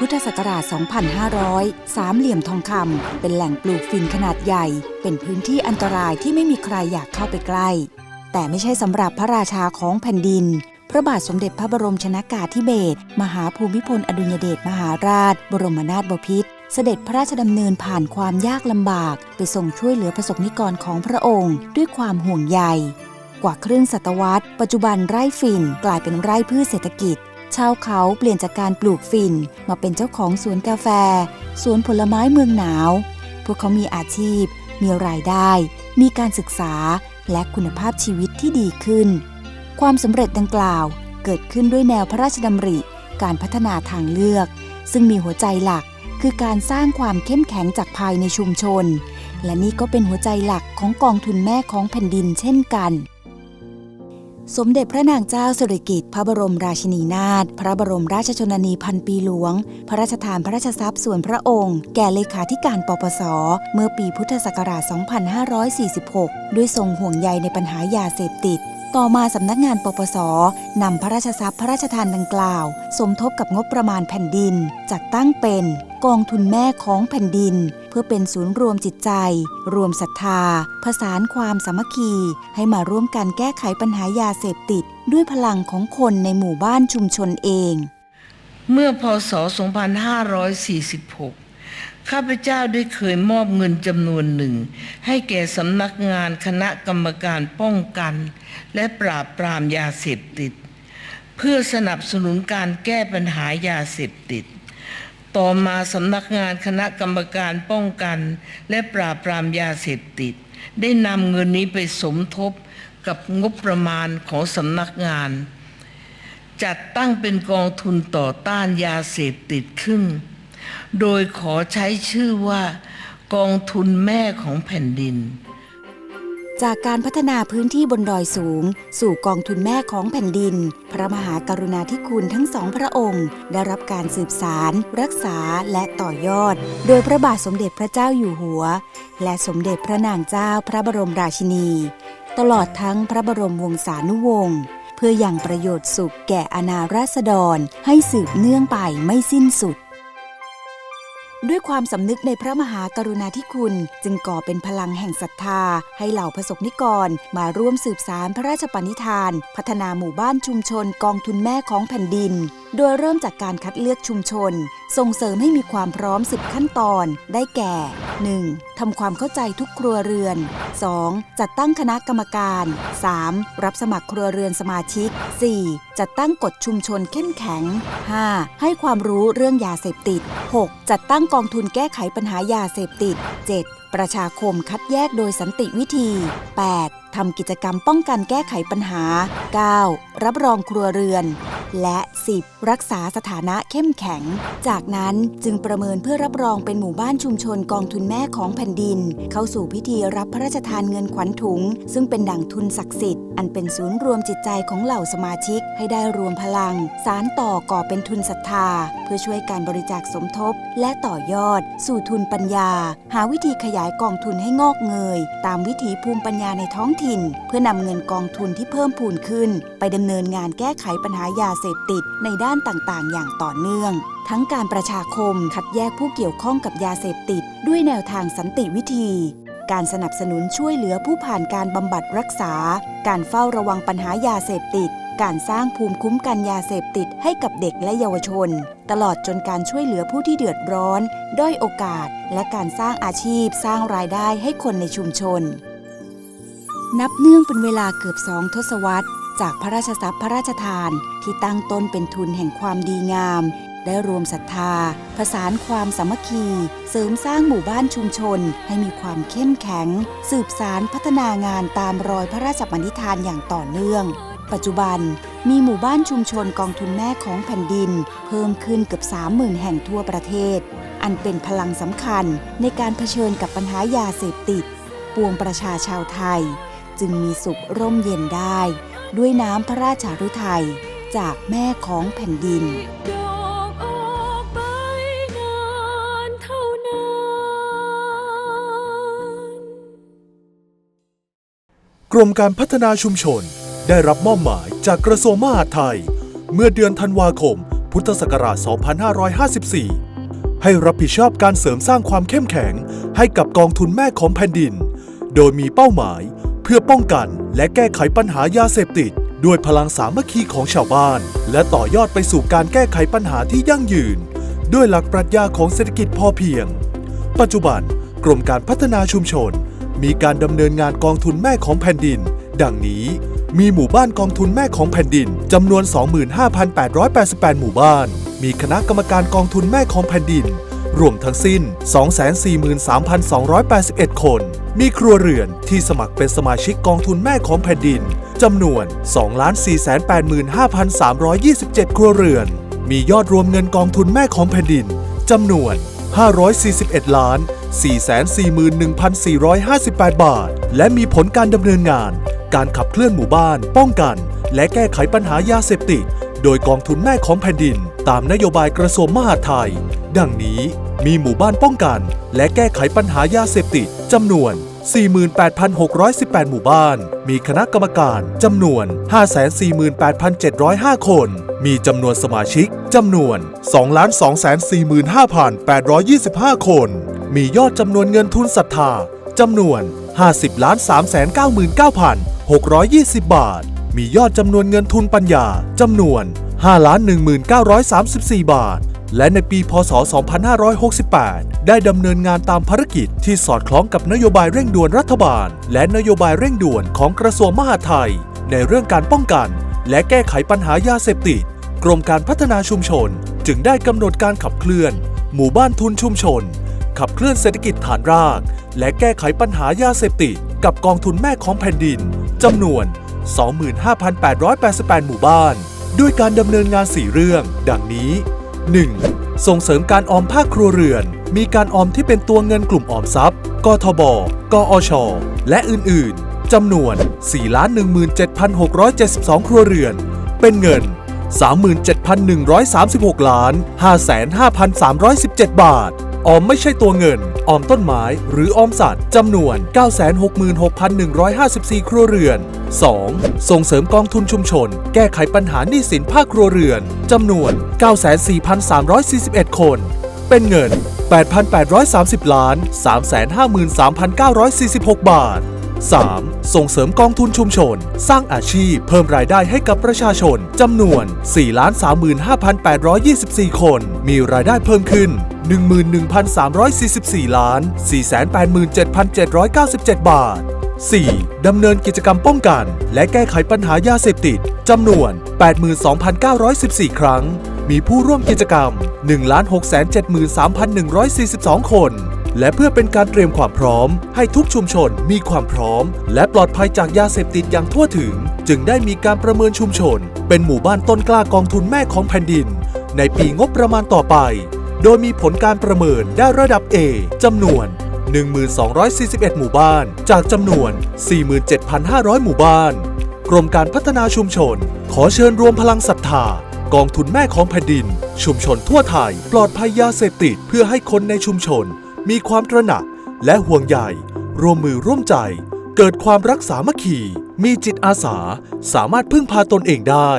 พุทธศักราช 2500 สามเหลี่ยมทองคำเป็นแหล่งปลูกฝิ่นขนาดใหญ่ เป็นพื้นที่อันตรายที่ไม่มีใครอยากเข้าไปใกล้ แต่ไม่ใช่สำหรับพระราชาของแผ่นดิน พระบาทสมเด็จพระบรมชนากาธิเบศรมหาภูมิพลอดุลยเดชมหาราช บรมนาถบพิตรเสด็จพระราชดำเนินผ่านความยากลำบาก ไปส่งช่วยเหลือประสบนิกรของพระองค์ ด้วยความห่วงใย กว่าครึ่งศตวรรษ ปัจจุบันไร่ฝิ่นกลายเป็นไร่พืชเศรษฐกิจ ชาวเขาเปลี่ยนจากการปลูกฝิ่นมาเป็นเจ้าของสวนกาแฟ สวนผลไม้เมืองหนาว พวกเขามีอาชีพ มีรายได้ มีการศึกษาและคุณภาพชีวิตที่ดีขึ้น ความสำเร็จดังกล่าวเกิดขึ้นด้วยแนวพระราชดำริ การพัฒนาทางเลือก ซึ่งมีหัวใจหลักคือการสร้างความเข้มแข็งจากภายในชุมชน และนี่ก็เป็นหัวใจหลักของกองทุนแม่ของแผ่นดินเช่นกัน สมเด็จพระนางเจ้าสิริกิติ์พระบรมราชินีนาถ พระบรมราชชนนีพันปีหลวง พระราชทานพระราชทรัพย์ส่วนพระองค์ แก่เลขาธิการปปส เมื่อปีพุทธศักราช 2546 ด้วยทรงห่วงใยในปัญหายาเสพติด ต่อมาสำนักงานปปส นำพระราชทรัพย์พระราชทานดังกล่าว สมทบกับงบประมาณแผ่นดิน จัดตั้งเป็น กองทุนแม่ของแผ่นดิน เพื่อเป็นศูนย์รวมจิตใจ รวมศรัทธา ผสานความสามัคคี ให้มาร่วมกันแก้ไขปัญหายาเสพติด ด้วยพลังของคนในหมู่บ้านชุมชนเอง เมื่อพศ 2546ข้าพเจ้าได้เคยมอบเงินจำนวนหนึ่ง ให้แก่สำนักงานคณะกรรมการป้องกัน และปราบปรามยาเสพติด เพื่อสนับสนุนการแก้ปัญหายาเสพติด ต่อมาสำนักงานคณะกรรมการป้องกัน และปราบปรามยาเสพติด ได้นำเงินนี้ไปสมทบกับงบประมาณของสำนักงาน จัดตั้งเป็นกองทุนต่อต้านยาเสพติดขึ้น โดยขอใช้ชื่อว่ากองทุนแม่ของแผ่นดิน จากการพัฒนาพื้นที่บนดอยสูง สู่กองทุนแม่ของแผ่นดิน พระมหากรุณาธิคุณทั้งสองพระองค์ ได้รับการสืบสาร รักษาและต่อยอด โดยพระบาทสมเด็จพระเจ้าอยู่หัว และสมเด็จพระนางเจ้าพระบรมราชินี ตลอดทั้งพระบรมวงศานุวงศ์เพื่ออย่างประโยชน์สุขแก่อาณาราษฎรให้สืบเนื่องไปไม่สิ้นสุด ด้วยความสำนึกในพระมหากรุณาธิคุณจึงก่อเป็นพลังแห่งศรัทธา ให้เหล่าประสบนิกร มาร่วมสืบสารพระราชปณิธาน พัฒนาหมู่บ้านชุมชนกองทุนแม่ของแผ่นดิน โดยเริ่มจากการคัดเลือกชุมชน ส่งเสริมให้มีความพร้อม 10 ขั้นตอนได้แก่ 1. ทำความเข้าใจทุกครัวเรือน 2. จัดตั้งคณะกรรมการ 3. รับสมัครครัวเรือนสมาชิก 4. จัดตั้งกฎชุมชนเข้มแข็ง 5. ให้ความรู้เรื่องยาเสพติด 6. จัดตั้งกองทุนแก้ไขปัญหายาเสพติด 7. ประชาคมคัดแยกโดยสันติวิธี 8. ทำกิจกรรมป้องกันแก้ไขปัญหา 9. รับรองครัวเรือน และ 10. รักษาสถานะเข้มแข็ง จากนั้นจึงประเมินเพื่อรับรองเป็นหมู่บ้านชุมชนกองทุนแม่ของแผ่นดิน เข้าสู่พิธีรับพระราชทานเงินขวัญถุง ซึ่งเป็นดั่งทุนศักดิ์สิทธิ์ อันเป็นศูนย์รวมจิตใจของเหล่าสมาชิก ให้ได้รวมพลัง สารต่อก่อเป็นทุนศรัทธา เพื่อช่วยการบริจาคสมทบ และต่อยอด สู่ทุนปัญญา หาวิธีขยายกองทุนให้งอกเงย ตามวิถีภูมิปัญญาในท้องถิ่น เพื่อนำเงินกองทุนที่เพิ่มพูนขึ้น ไปดำเนินงานแก้ไขปัญหายาเสเสพติดในด้านต่างๆ อย่างต่อเนื่อง ทั้งการประชาคมคัดแยกผู้เกี่ยวข้องกับยาเสพติด ด้วยแนวทางสันติวิธี การสนับสนุนช่วยเหลือผู้ผ่านการบำบัดรักษา การเฝ้าระวังปัญหายาเสพติด การสร้างภูมิคุ้มกันยาเสพติดให้กับเด็กและเยาวชน ตลอดจนการช่วยเหลือผู้ที่เดือดร้อน ด้อยโอกาส และการสร้างอาชีพ สร้างรายได้ให้คนในชุมชนนับเนื่องเป็นเวลาเกือบสองทศวรรษ จากพระราชทรัพย์พระราชทานที่ตั้งต้นเป็นทุนแห่งความดีงาม ได้รวมศรัทธา ผสานความสามัคคี เสริมสร้างหมู่บ้านชุมชน ให้มีความเข้มแข็ง สืบสารพัฒนางานตามรอยพระราชปณิธานอย่างต่อเนื่อง ปัจจุบันมีหมู่บ้านชุมชนกองทุนแม่ของแผ่นดิน เพิ่มขึ้นเกือบ30,000 แห่งทั่วประเทศ อันเป็นพลังสำคัญในการเผชิญกับปัญหายาเสพติด ปวงประชาชาวไทย จึงมีสุขร่มเย็นได้ ด้วยน้ำพระราชาฤทัยจากแม่ของแผ่นดินกรมการพัฒนาชุมชนได้รับมอบหมายจากกระทรวงมหาดไทย เมื่อเดือนธันวาคม พุทธศักราช 2554 ให้รับผิดชอบการเสริมสร้างความเข้มแข็งให้กับกองทุนแม่ของแผ่นดิน โดยมีเป้าหมาย เพื่อป้องกันและแก้ไขปัญหายาเสพติด ด้วยพลังสามัคคีของชาวบ้าน และต่อยอดไปสู่การแก้ไขปัญหาที่ยั่งยืน ด้วยหลักปรัชญาของเศรษฐกิจพอเพียง ปัจจุบันกรมการพัฒนาชุมชน มีการดำเนินงานกองทุนแม่ของแผ่นดิน ดังนี้มีหมู่บ้านกองทุนแม่ของแผ่นดินจำนวน 25,888 หมู่บ้าน มีคณะกรรมการกองทุนแม่ของแผ่นดิน รวมทั้งสิ้น 243,281 คน มีครัวเรือนที่สมัครเป็นสมาชิกกองทุนแม่ของแผ่นดินจำนวน 2,485,327 ครัวเรือน มียอดรวมเงินกองทุนแม่ของแผ่นดินจำนวน 541 ล้าน 441,458 บาท และมีผลการดำเนินงาน การขับเคลื่อนหมู่บ้าน ป้องกัน และแก้ไขปัญหายาเสพติด โดยกองทุนแม่ของแผ่นดิน ตามนโยบายกระทรวงมหาดไทย ดังนี้มีหมู่บ้านป้องกัน และแก้ไขปัญหายาเสพติดจำนวน 48,618 หมู่บ้าน มีคณะกรรมการจำนวน 548,705 คน มีจำนวนสมาชิกจำนวน 2,245,825 คน มียอดจำนวนเงินทุนศรัทธาจำนวน 50,399,620 บาท มียอดจำนวนเงินทุนปัญญาจำนวน 5,1934 บาท และในปี พศ 2568 ได้ดำเนินงานตามภารกิจที่สอดคล้องกับนโยบายเร่งด่วนรัฐบาล และนโยบายเร่งด่วนของกระทรวงมหาดไทย ในเรื่องการป้องกัน และแก้ไขปัญหายาเสพติด กรมการพัฒนาชุมชน จึงได้กำหนดการขับเคลื่อน หมู่บ้านทุนชุมชน ขับเคลื่อนเศรษฐกิจฐานราก และแก้ไขปัญหายาเสพติดกับกองทุนแม่ของแผ่นดินจำนวน 25,888 หมู่บ้าน ด้วยการดำเนินงาน 4 เรื่อง ดังนี้ 1. ส่งเสริมการออมภาคครัวเรือน มีการออมที่เป็นตัวเงินกลุ่มออมทรัพย์ กทบ กอช และอื่น ๆ จำนวน 4,17,672 ครัวเรือน เป็นเงิน 37,136 ล้าน 55,317 บาท ออมไม่ใช่ตัวเงิน ออมต้นไม้ หรือออมสัตว์จำนวน 966,154 ครัวเรือน 2. ส่งเสริมกองทุนชุมชน แก้ไขปัญหาหนี้สินภาคครัวเรือนจำนวน 94,341 คน เป็นเงิน 8,830 ล้าน 353,946 บาท 3. ส่งเสริมกองทุนชุมชน สร้างอาชีพ เพิ่มรายได้ให้กับประชาชนจำนวน 435,824 คน มีรายได้เพิ่มขึ้น 11,344 ล้าน 487,797 บาท 4. ดำเนินกิจกรรมป้องกัน และแก้ไขปัญหายาเสพติดจำนวน 82,914 ครั้ง มีผู้ร่วมกิจกรรม 1,673,142 คน และเพื่อเป็นการเตรียมความพร้อม ให้ทุกชุมชนมีความพร้อม และปลอดภัยจากยาเสพติดอย่างทั่วถึง จึงได้มีการประเมินชุมชน เป็นหมู่บ้านต้นกล้ากองทุนแม่ของแผ่นดิน ในปีงบประมาณต่อไป โดยมีผลการประเมินได้ระดับ A จำนวน 1,241 หมู่บ้าน จากจำนวน 47,500 หมู่บ้าน กรมการพัฒนาชุมชน ขอเชิญรวมพลังศรัทธากองทุนแม่ของแผ่นดิน ชุมชนทั่วไทย ปลอดภัยยาเสพติดเพื่อให้คนในชุมชน มีความตระหนักและห่วงใยร่วมมือร่วมใจ เกิดความรักสามัคคี มีจิตอาสา สามารถพึ่งพาตนเองได้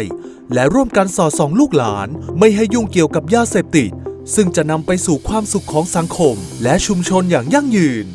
และร่วมกันสอดส่องลูกหลาน ไม่ให้ยุ่งเกี่ยวกับยาเสพติด ซึ่งจะนำไปสู่ความสุขของสังคมและชุมชนอย่างยั่งยืน